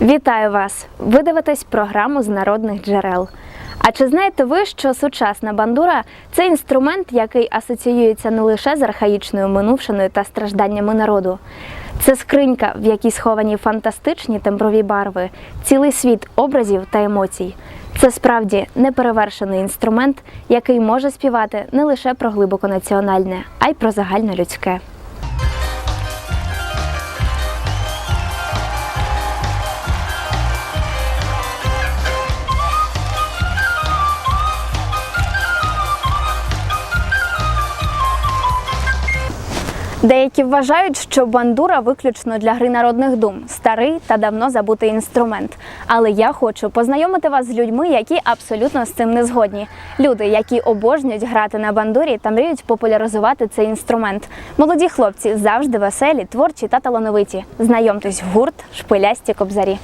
Вітаю вас! Ви дивитесь програму з народних джерел. А чи знаєте ви, що сучасна бандура це інструмент, який асоціюється не лише з архаїчною минувшиною та стражданнями народу? Це скринька, в якій сховані фантастичні темброві барви, цілий світ образів та емоцій. Це справді неперевершений інструмент, який може співати не лише про глибоко національне, а й про загальнолюдське. Деякі вважають, що бандура виключно для гри народних дум, старий та давно забутий інструмент. Але я хочу познайомити вас з людьми, які абсолютно з цим не згодні. Люди, які обожнюють грати на бандурі та мріють популяризувати цей інструмент. Молоді хлопці завжди веселі, творчі та талановиті. Знайомтесь гурт Шпилясті кобзарі.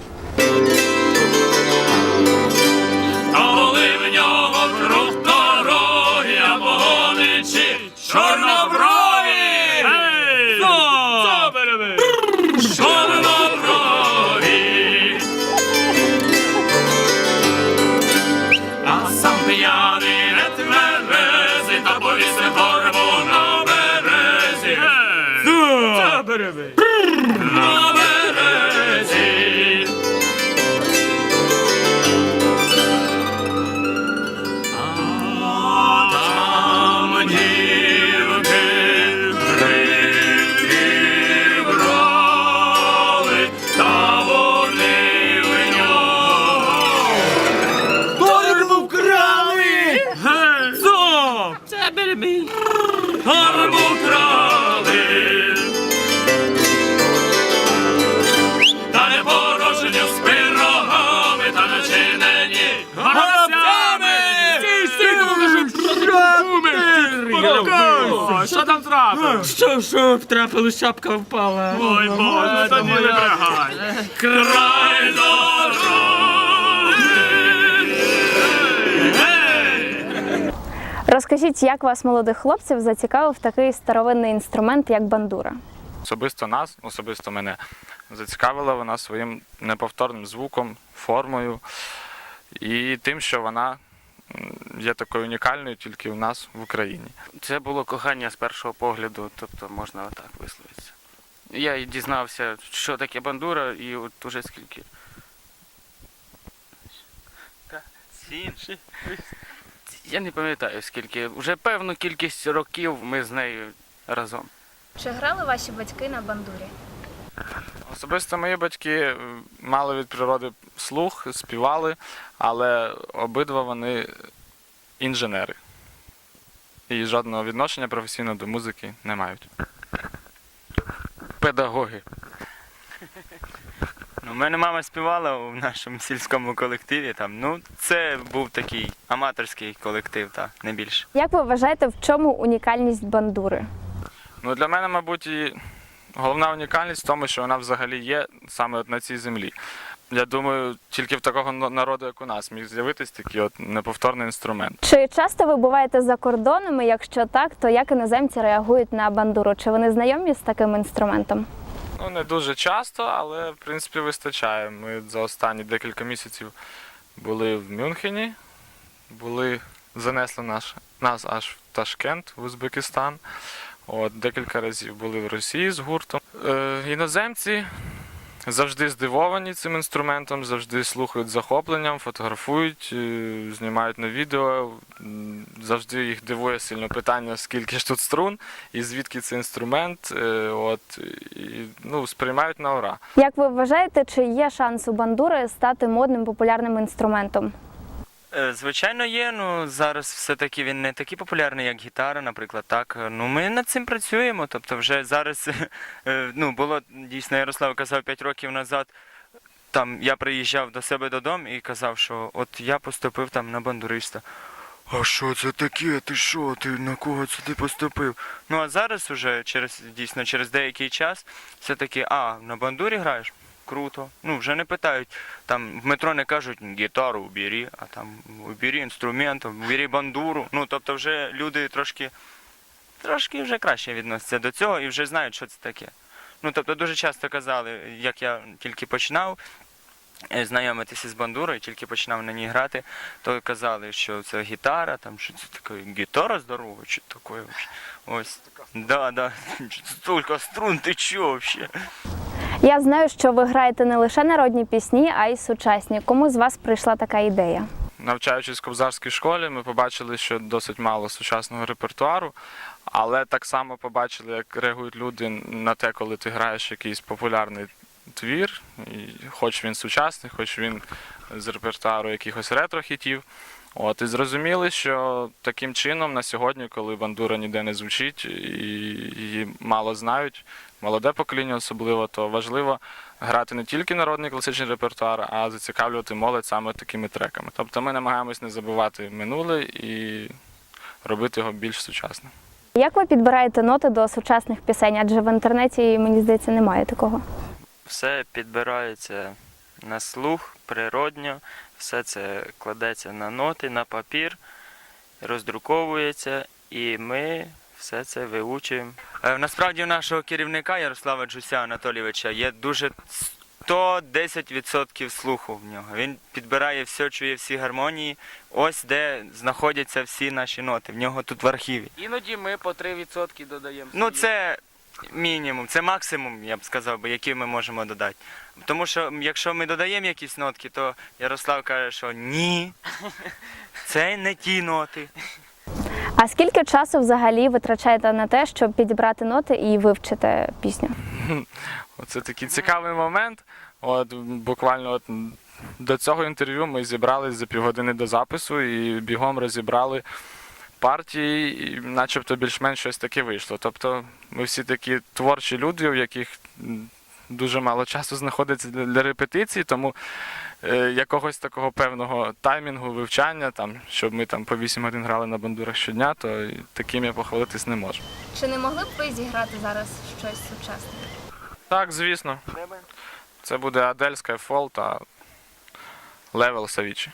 Що там трапилось? Що, що трапилось, шапка впала? Ой, Боже, тоді не брехай. Край Розкажіть, як вас, молодих хлопців, зацікавив такий старовинний інструмент, як бандура? Особисто нас, особисто мене, зацікавила вона своїм неповторним звуком, формою і тим, що вона є такою унікальною тільки у нас в Україні. Це було кохання з першого погляду, тобто можна отак висловитися. Я і дізнався, що таке бандура, і от уже скільки. Я не пам'ятаю скільки. Вже певну кількість років ми з нею разом. Чи грали ваші батьки на бандурі? Особисто мої батьки е, мали від природи слух, співали, але обидва вони інженери. І жодного відношення професійного до музики не мають. Педагоги. Ну, У мене мама співала у нашому сільському колективі. Там, ну, це був такий аматорський колектив, та, не більше. Як ви вважаєте, в чому унікальність бандури? Ну, для мене, мабуть, і головна унікальність в тому, що вона взагалі є саме от на цій землі. Я думаю, тільки в такого народу, як у нас, міг з'явитись такий от неповторний інструмент. Чи часто ви буваєте за кордонами? Якщо так, то як іноземці реагують на бандуру? Чи вони знайомі з таким інструментом? Ну, не дуже часто, але в принципі вистачає. Ми за останні декілька місяців були в Мюнхені, були, занесли наш, нас аж в Ташкент, в Узбекистан. От, декілька разів були в Росії з гуртом. Е, іноземці завжди здивовані цим інструментом, завжди слухають захопленням, фотографують, е, знімають на відео. Завжди їх дивує сильно питання, скільки ж тут струн і звідки цей інструмент. Е, От, і, ну, сприймають на ура. Як ви вважаєте, чи є шанс у бандури стати модним популярним інструментом? Е, Звичайно, є. Ну зараз все-таки він не такий популярний, як гітара, наприклад. Так, ну ми над цим працюємо. Тобто, вже зараз е, ну було дійсно, Ярослав казав 5 років назад. Там я приїжджав до себе додому і казав, що от я поступив там на бандуриста. А що це таке? Ти що? Ти на кого це ти поступив? Ну а зараз уже через дійсно через деякий час все таки, а на бандурі граєш? Круто. Ну вже не питають. Там в метро не кажуть гітару убери, а там убери інструмент, убери бандуру. Ну тобто вже люди трошки, трошки вже краще відносяться до цього і вже знають, що це таке. Ну тобто дуже часто казали, як я тільки починав, е, знайомитися з бандурою, тільки починав на ній грати, то казали, що це гітара, там що це таке гітара здорова, чи таке. Ось. Да, да. Столько струн, ти чо вообще? Я знаю, що ви граєте не лише народні пісні, а й сучасні. Кому з вас прийшла така ідея? Навчаючись в Кобзарській школі, ми побачили, що досить мало сучасного репертуару, але так само побачили, як реагують люди на те, коли ти граєш якийсь популярний твір, і хоч він сучасний, хоч він з репертуару якихось ретро-хітів. От, і зрозуміли, що таким чином на сьогодні, коли бандура ніде не звучить і її мало знають, молоде покоління особливо, то важливо грати не тільки народний класичний репертуар, а зацікавлювати молодь саме такими треками. Тобто ми намагаємось не забувати минуле і робити його більш сучасним. Як ви підбираєте ноти до сучасних пісень? Адже в інтернеті, мені здається, немає такого. Все підбирається на слух, природньо, все це кладеться на ноти, на папір, роздруковується, і ми все це виучуємо. Е, Насправді у нашого керівника Ярослава Джуся Анатолійовича є дуже 110% слуху в нього. Він підбирає все, чує всі гармонії. Ось де знаходяться всі наші ноти. В нього тут в архіві. Іноді ми по 3% додаємо. Ну, це мінімум, це максимум, я б сказав би, який ми можемо додати. Тому що якщо ми додаємо якісь нотки, то Ярослав каже, що ні, це не ті ноти. А скільки часу взагалі витрачаєте на те, щоб підібрати ноти і вивчити пісню? Оце такий цікавий момент. От буквально от до цього інтерв'ю ми зібрались за півгодини до запису і бігом розібрали партії, і начебто більш-менш щось таке вийшло. Тобто ми всі такі творчі люди, у яких дуже мало часу знаходиться для, для репетицій, тому е, якогось такого певного таймінгу, вивчання, там, щоб ми там по 8 годин грали на бандурах щодня, то таким я похвалитись не можу. Чи не могли б ви зіграти зараз щось сучасне? Так, звісно. Це буде Адель, Skyfall та Левел Савічі.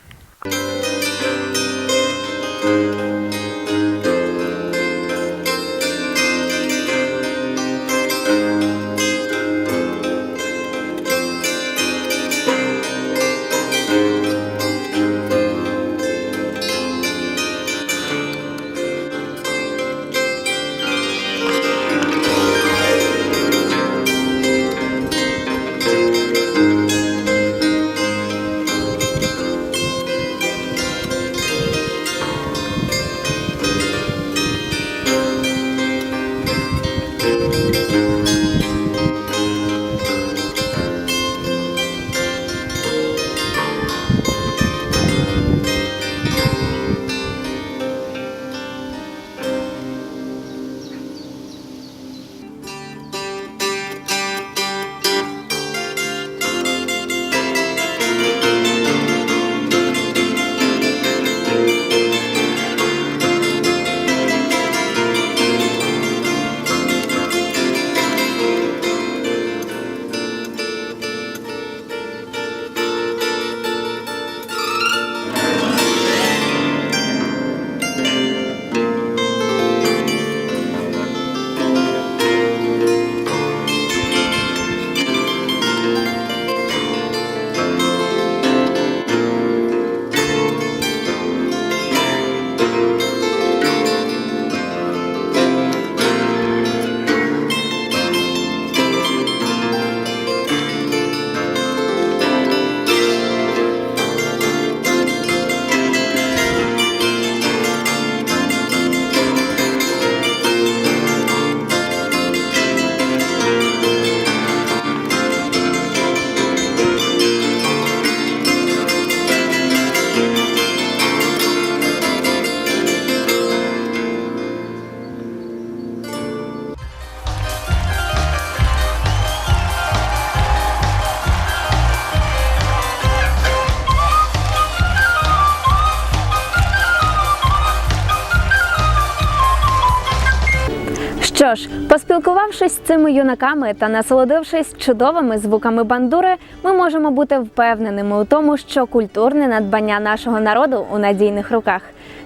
Що ж, поспілкувавшись з цими юнаками та насолодившись чудовими звуками бандури, ми можемо бути впевненими у тому, що культурне надбання нашого народу у надійних руках.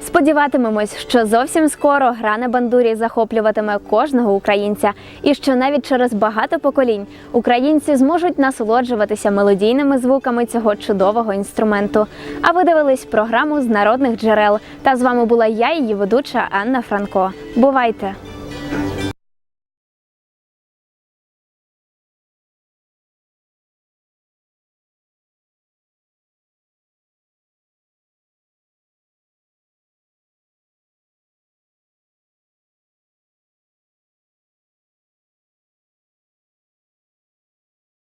Сподіватимемось, що зовсім скоро гра на бандурі захоплюватиме кожного українця, і що навіть через багато поколінь українці зможуть насолоджуватися мелодійними звуками цього чудового інструменту. А ви дивились програму з народних джерел. Та з вами була я, її ведуча Анна Франко. Бувайте!